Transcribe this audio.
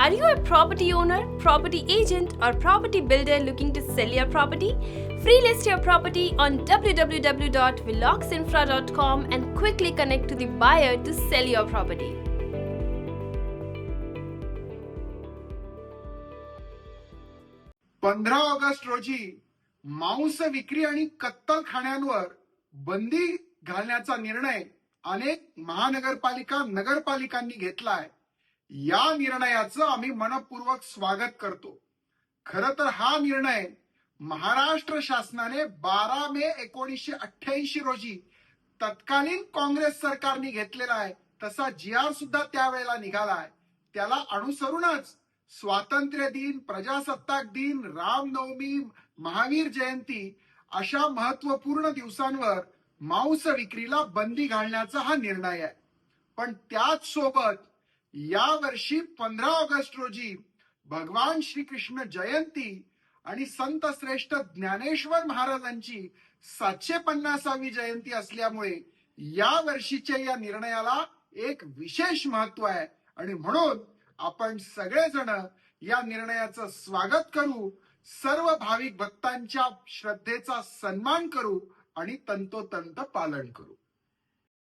Are you a property owner, property agent, or property builder looking to sell your property? Free list your property on www.veloxinfra.com and quickly connect to the buyer to sell your property. पंधरा August रोजी मांस विक्री आणि कत्तल खाण्यांवर बंदी घालण्याचा निर्णय अनेक महानगरपालिका नगरपालिकांनी घेतलाय या निर्णयाचं आम्ही मनपूर्वक स्वागत करतो. खर तर हा निर्णय महाराष्ट्र शासनाने बारा मे एकोणीसशे अठ्ठ्याऐंशी रोजी तत्कालीन काँग्रेस सरकारने घेतलेला आहे. तसा जी आर सुद्धा त्यावेळेला निघालाय त्याला अनुसरूनच स्वातंत्र्य दिन प्रजासत्ताक दिन रामनवमी महावीर जयंती अशा महत्त्वपूर्ण दिवसांवर मांस विक्रीला बंदी घालण्याचा हा निर्णय आहे. पण त्याच सोबत या वर्षी पंधरा ऑगस्ट रोजी भगवान श्रीकृष्ण जयंती आणि संत श्रेष्ठ ज्ञानेश्वर महाराजांची सातशे पन्नासावी जयंती असल्यामुळे या वर्षीच्या या निर्णयाला एक विशेष महत्त्व आहे. आणि म्हणून आपण सगळेजण या निर्णयाचं स्वागत करू सर्व भाविक भक्तांच्या श्रद्धेचा सन्मान करू आणि तंतोतंत पालन करू.